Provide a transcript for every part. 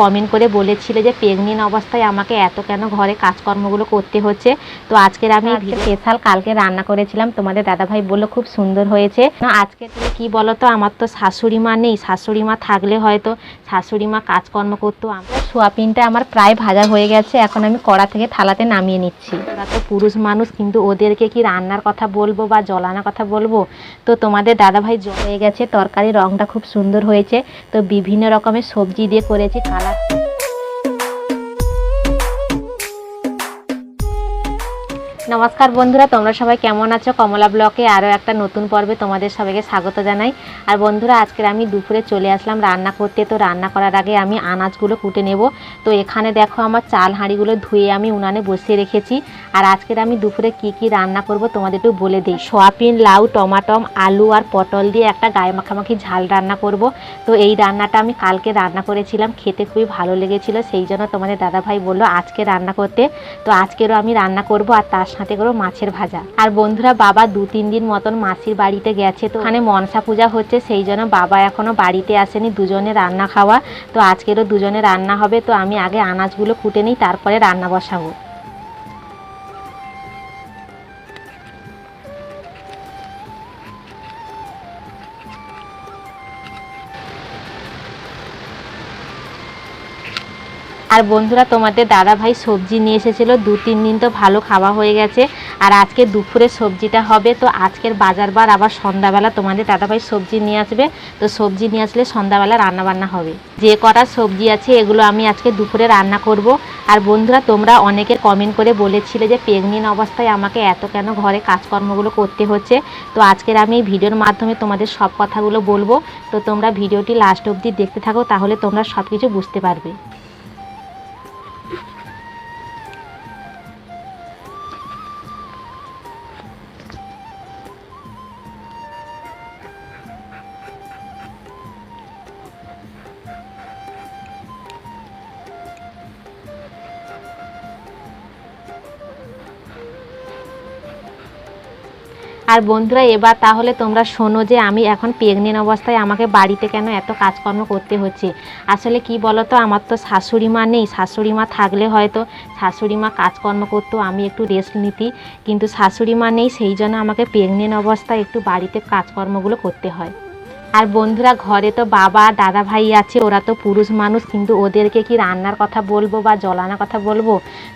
Comment করে বলেছিল যে প্রেগনেন্ট অবস্থায় আমাকে এত কেন ঘরে কাজকর্মগুলো করতে হচ্ছে? তো আজকের আমি স্পেশাল কালকে রান্না করেছিলাম। তোমাদের দাদাভাই বলল খুব সুন্দর হয়েছে। আজকে তুমি কি বলো তো? আমার তো শাশুড়ি মা নেই। শাশুড়ি মা থাকলে হয়তো শাশুড়ি মা কাজকর্ম করতো আমার সোয়াবিনটা আমার প্রায় ভাজা হয়ে গেছে, এখন আমি কড়া থেকে থালাতে নামিয়ে নিচ্ছি। ওরা তো পুরুষ মানুষ, কিন্তু ওদেরকে কি রান্নার কথা বলব বা জলানোর কথা বলব? তো তোমাদের দাদাভাই জল হয়ে গেছে তরকারি রংটা খুব সুন্দর হয়েছে, তো বিভিন্ন রকমের সবজি দিয়ে করেছি কালার নমস্কার বন্ধুরা, তোমরা সবাই কেমন আছো? কমলা ব্লকে আরও একটা নতুন পর্বে তোমাদের সবাইকে স্বাগত জানাই। আর বন্ধুরা, আজকের আমি দুপুরে চলে আসলাম রান্না করতে। তো রান্না করার আগে আমি আনাজগুলো কুটে নেব। তো এখানে দেখো আমার চাল হাঁড়িগুলো ধুয়ে আমি উনানে বসিয়ে রেখেছি। আর আজকের আমি দুপুরে কি কি রান্না করব তোমাদের একটু বলে দিই। সোয়াবিন, লাউ, টমাটম, আলু আর পটল দিয়ে একটা গায়ে মাখামাখি ঝাল রান্না করব। তো এই রান্নাটা আমি কালকে রান্না করেছিলাম, খেতে খুবই ভালো লেগেছিল, সেই জন্য তোমাদের দাদাভাই বলল আজকে রান্না করতে। তো আজকেরও আমি রান্না করব আর তার সাথে করব মাছের ভাজা। আর বন্ধুরা, বাবা দু, তিন দিন মতন মাসির বাড়িতে গেছে তো। ওখানে মনসা পূজা হচ্ছে, সেই জন্য বাবা এখনও বাড়িতে আসেনি, দুজনে রান্না খাওয়া। তো আজকেরও দুজনে রান্না হবে, তো আমি আগে আনাজগুলো কুটে নিই, তারপরে রান্না বসাবো। আর বন্ধুরা, তোমাদের দাদা ভাই সবজি নিয়ে এসেছিল। দু, তিন দিন তো ভালো খাওয়া হয়ে গেছে। আর আজকে দুপুরে সবজিটা হবে, তো আজকের বাজার বার আবার সন্ধ্যাবেলা তোমাদের দাদা ভাই সবজি নিয়ে আসবে। তো সবজি নিয়ে আসলে সন্ধ্যাবেলা রান্না বান্না হবে। যে কটা সবজি আছে, এগুলো আমি আজকে দুপুরে রান্না করব। আর বন্ধুরা, তোমরা অনেকে কমেন্ট করে বলেছিলে যে প্রেগনেন্ট অবস্থায় আমাকে এত কেন ঘরে কাজকর্মগুলো করতে হচ্ছে? তো আজকের আমি ভিডিওর মাধ্যমে তোমাদের সব কথাগুলো বলব। তো তোমরা ভিডিওটি লাস্ট অবধি দেখতে থাকো, তাহলে তোমরা সব কিছু বুঝতে পারবে। আর বন্ধুরা, এবার তাহলে তোমরা শোনো যে আমি এখন প্রেগনেন্ট অবস্থায় আমাকে বাড়িতে কেন এত কাজকর্ম করতে হচ্ছে? আসলে কি বলো তো আমার তো শাশুড়ি মা নেই। শাশুড়ি মা থাকলে হয়তো শাশুড়ি মা কাজকর্ম করতো, আমি একটু রেস্ট নিতি। কিন্তু শাশুড়ি মা নেই, সেই জন্য আমাকে প্রেগনেন্ট অবস্থায় একটু বাড়িতে কাজকর্মগুলো করতে হয়। আর বন্ধুরা, ঘরে তো বাবা, দাদা ভাই আছে, ওরা তো পুরুষ মানুষ, কিন্তু ওদেরকে কি রান্নার কথা বলব বা জল আনার কথা বলব?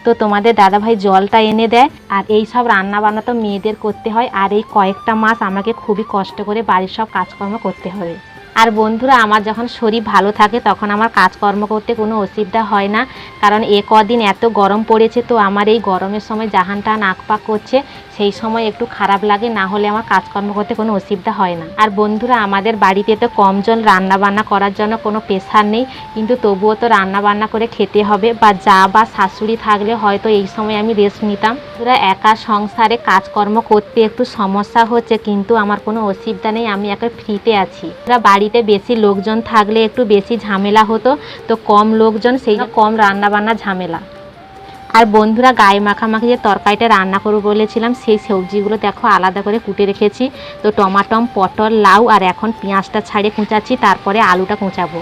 তো তোমাদের দাদা ভাই জলটা এনে দেয়, আর এই সব রান্না বান্না তো মেয়েদের করতে হয়, আর এই কয়েকটা মাস আমাকে খুবই কষ্ট করে বাড়ির সব কাজকর্ম করতে হবে। আর বন্ধুরা, আমার যখন শরীর ভালো থাকে তখন আমার কাজকর্ম করতে কোনো অসুবিধা হয় না। কারণ এ কদিন এত গরম পড়েছে তো আমার এই গরমের সময় জাহানটা নাক পাক করছে, সেই সময় একটু খারাপ লাগে, না হলে আমার কাজকর্ম করতে কোনো অসুবিধা হয় না। আর বন্ধুরা, আমাদের বাড়িতে তো কম জন রান্না করার জন্য কোনো প্রেশার নেই, কিন্তু তবুও তো রান্নাবান্না করে খেতে হবে বা যা বা শাশুড়ি থাকলে হয়তো এই সময় আমি রেস্ট নিতাম। বন্ধুরা, একা সংসারে কাজকর্ম করতে একটু সমস্যা হচ্ছে, কিন্তু আমার কোনো অসুবিধা নেই, আমি এখন ফ্রিতে আছি। ওরা বাড়িতে বেশি লোকজন থাকলে একটু বেশি ঝামেলা হতো, তো কম লোকজন সেই কম রান্না বান্না ঝামেলা। আর বন্ধুরা গায়ে মাখামাখি যে তরকারিটা রান্না করব বলেছিলাম, সেই সবজিগুলো দেখো আলাদা করে কুটে রেখেছি। তো টমাটম, পটল, লাউ আর এখন পেঁয়াজটা ছাড়ে কুচাচ্ছি, তারপরে আলুটা কুচাবো।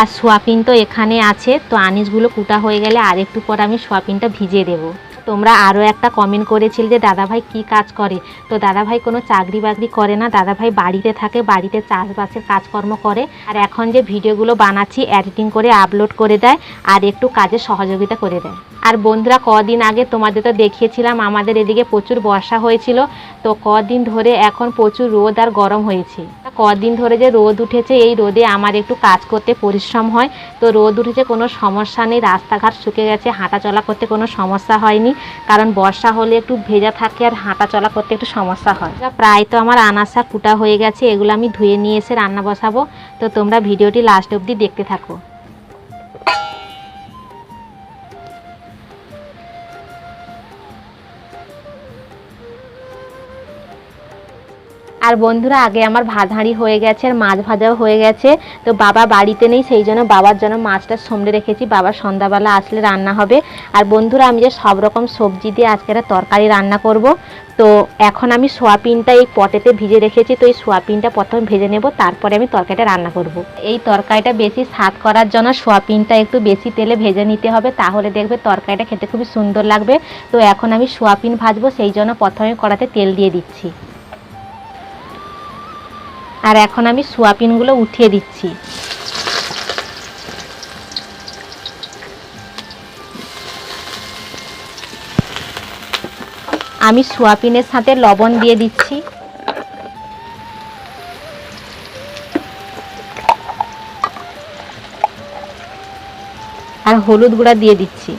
আর সোয়াবিন তো এখানে আছে, তো আনিসগুলো কুটা হয়ে গেলে আর একটু পর আমি সোয়াবিনটা ভিজিয়ে দেবো। তোমরা আরও একটা কমেন্ট করেছিলে যে, দাদাভাই কি কাজ করে? তো দাদাভাই কোনো চাকরি বাকরি করে না। দাদাভাই বাড়িতে থাকে, বাড়িতে চাষবাসের কাজকর্ম করে। আর এখন যে ভিডিওগুলো বানাচ্ছি এডিটিং করে আপলোড করে দেয়, আর একটু কাজে সহযোগিতা করে দেয়। আর বন্ধুরা, কদিন আগে তোমাদের তো দেখিয়েছিলাম, আমাদের এদিকে প্রচুর বর্ষা হয়েছিল, তো কদিন ধরে এখন প্রচুর রোদ আর গরম হয়েছে। কদিন ধরে যে রোদ উঠেছে, এই রোদে আমার একটু কাজ করতে পরিশ্রম হয়, তো রোদ উঠেছে, কোনো সমস্যা নেই, রাস্তাঘাট শুকে গেছে হাঁটা চলা করতে কোনো সমস্যা হয়নি, কারণ বর্ষা হলে একটু ভেজা থাকে আর হাঁটা চলা করতে একটু সমস্যা হয়। প্রায় তো আমার আনাসা কুটা হয়ে গেছে, এগুলো আমি ধুয়ে নিয়ে এসে রান্না বসাবো, তো তোমরা ভিডিওটি লাস্ট অবধি দেখতে থাকো। আর বন্ধুরা, আগে আমার ভাত হাঁড়ি হয়ে গেছে আর মাছ ভাজাও হয়ে গেছে। তো বাবা বাড়িতে নেই, সেই জন্য বাবার জন্য মাছটা সমড়ে রেখেছি। বাবা সন্ধ্যাবেলা আসলে রান্না হবে। আর বন্ধুরা, আমি যে সব রকম সবজি দিয়ে আজকে একটা তরকারি রান্না করব, তো এখন আমি সোয়াবিনটা এই পটেতে ভিজে রেখেছি। তো এই সোয়াবিনটা প্রথমে ভেজে নেব, তারপরে আমি তরকারিটা রান্না করব। এই তরকারিটা বেশি স্বাদ করার জন্য সোয়াবিনটা একটু বেশি তেলে ভেজে নিতে হবে, তাহলে দেখবে তরকারিটা খেতে খুবই সুন্দর লাগবে। তো এখন আমি সোয়াবিন ভাজবো, সেই জন্য প্রথমে কড়াতে তেল দিয়ে দিচ্ছি। আর এখন আমি সোয়াবিনগুলো উঠিয়ে দিচ্ছি। আমি সোয়াবিনের সাথে লবণ দিয়ে দিচ্ছি। আর হলুদ গুঁড়া দিয়ে দিচ্ছি।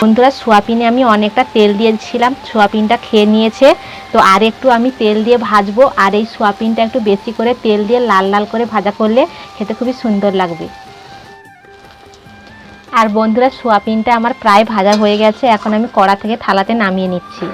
বন্ধুরা সোয়াবিনে আমি অনেকটা তেল দিয়েছিলাম, সোয়াবিনটা খেয়ে নিয়েছে। তো আর একটু আমি তেল দিয়ে ভাজবো, আর এই সোয়াবিনটা একটু বেশি করে তেল দিয়ে লাল লাল করে ভাজা করলে খেতে খুবই সুন্দর লাগবে। আর বন্ধুরা, সোয়াবিনটা আমার প্রায় ভাজা হয়ে গেছে, এখন আমি কড়া থেকে থালাতে নামিয়ে নিচ্ছি।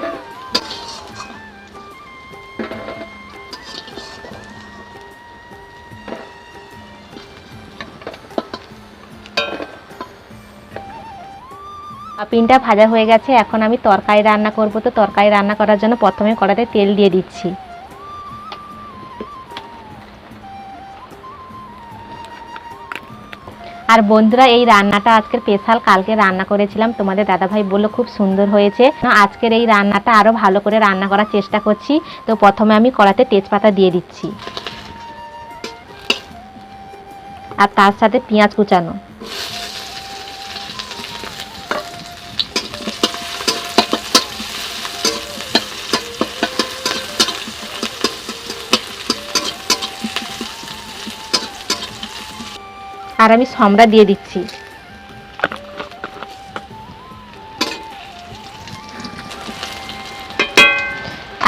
পিনটা ভাজা হয়ে গেছে, এখন আমি তরকারি রান্না করব। তো তরকারি রান্না করার জন্য প্রথমে কড়াতে তেল দিয়ে দিচ্ছি। আর বন্ধুরা, এই রান্নাটা আজকের স্পেশাল কালকে রান্না করেছিলাম। তোমাদের দাদাভাই বলল খুব সুন্দর হয়েছে। আজকের এই রান্নাটা আরও ভালো করে রান্না করার চেষ্টা করছি। তো প্রথমে আমি কড়াতে তেজপাতা দিয়ে দিচ্ছি। আর তার সাথে পেঁয়াজ কুচানো। আর আমি সমরা দিয়ে দিচ্ছি।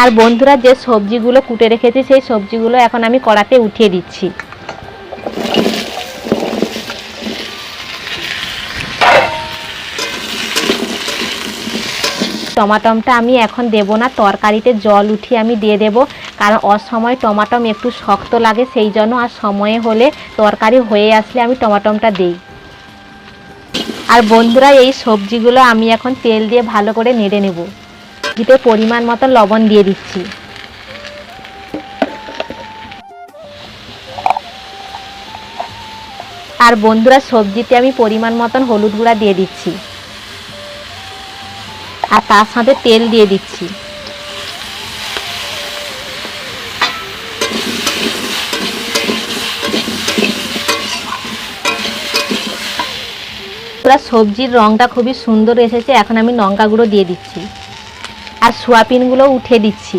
আর বন্ধুরা, যে সবজিগুলো কুটে রেখেছি, সেই সবজিগুলো এখন আমি কড়াতে উঠিয়ে দিচ্ছি। টমাটমটা আমি এখন দেব না, তরকারিতে জল উঠিয়ে আমি দিয়ে দেব। কারণ অসময় টমাটম একটু শক্ত লাগে, সেই জন্য আর সময়ে হলে তরকারি হয়ে আসলে আমি টমাটমটা দিই। আর বন্ধুরা, এই সবজিগুলো আমি এখন তেল দিয়ে ভালো করে নেড়ে নেব। দিতে পরিমাণ মতো লবণ দিয়ে দিচ্ছি। আর বন্ধুরা, সবজিতে আমি পরিমাণ মতন হলুদ গুঁড়া দিয়ে দিচ্ছি। আর তার সাথে তেল দিয়ে দিচ্ছি। পুরো সবজির রঙটা খুবই সুন্দর এসেছে, এখন আমি লঙ্কা গুঁড়ো দিয়ে দিচ্ছি। আর সোয়াবিনগুলো উঠে দিচ্ছি।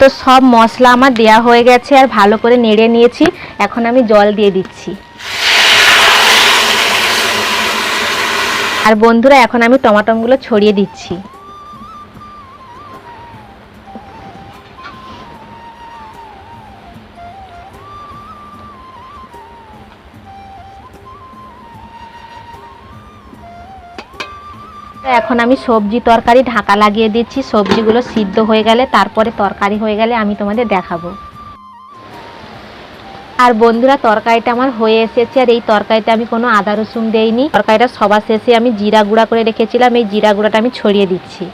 তো সব মশলা আমার দেয়া হয়ে গেছে আর ভালো করে নেড়ে নিয়েছি, এখন আমি জল দিয়ে দিচ্ছি। আর বন্ধুরা, এখন আমি টমাটমগুলো ছড়িয়ে দিচ্ছি। এখন আমি সবজি তরকারি ঢাকা লাগিয়ে দিচ্ছি। সবজিগুলো সিদ্ধ হয়ে গেলে, তারপরে তরকারি হয়ে গেলে আমি তোমাদের দেখাবো। আর বন্ধুরা, তরকারিটা আমার হয়ে এসেছে আর এই তরকারিতে আমি কোনো আদা রসুন দেইনি। তরকারিটা সবার শেষে আমি জিরা গুঁড়া করে রেখেছিলাম। এই জিরা গুঁড়াটা আমি ছড়িয়ে দিচ্ছি।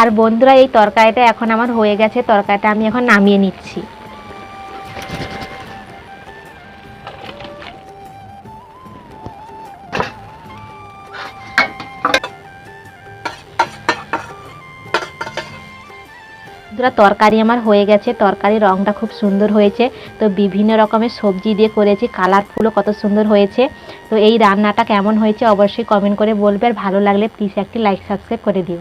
আর বন্ধুরা, এই তরকারিটা এখন আমার হয়ে গেছে। তরকারিটা আমি এখন নামিয়ে নিচ্ছি। বন্ধুরা তরকারি আমার হয়ে গেছে তরকারি রঙটা খুব সুন্দর হয়েছে। তো বিভিন্ন রকমের সবজি দিয়ে করেছি, কালারফুলও কত সুন্দর হয়েছে। তো এই রান্নাটা কেমন হয়েছে অবশ্যই কমেন্ট করে বলবে, আর ভালো লাগলে প্লিজ একটি লাইক সাবস্ক্রাইব করে দিও।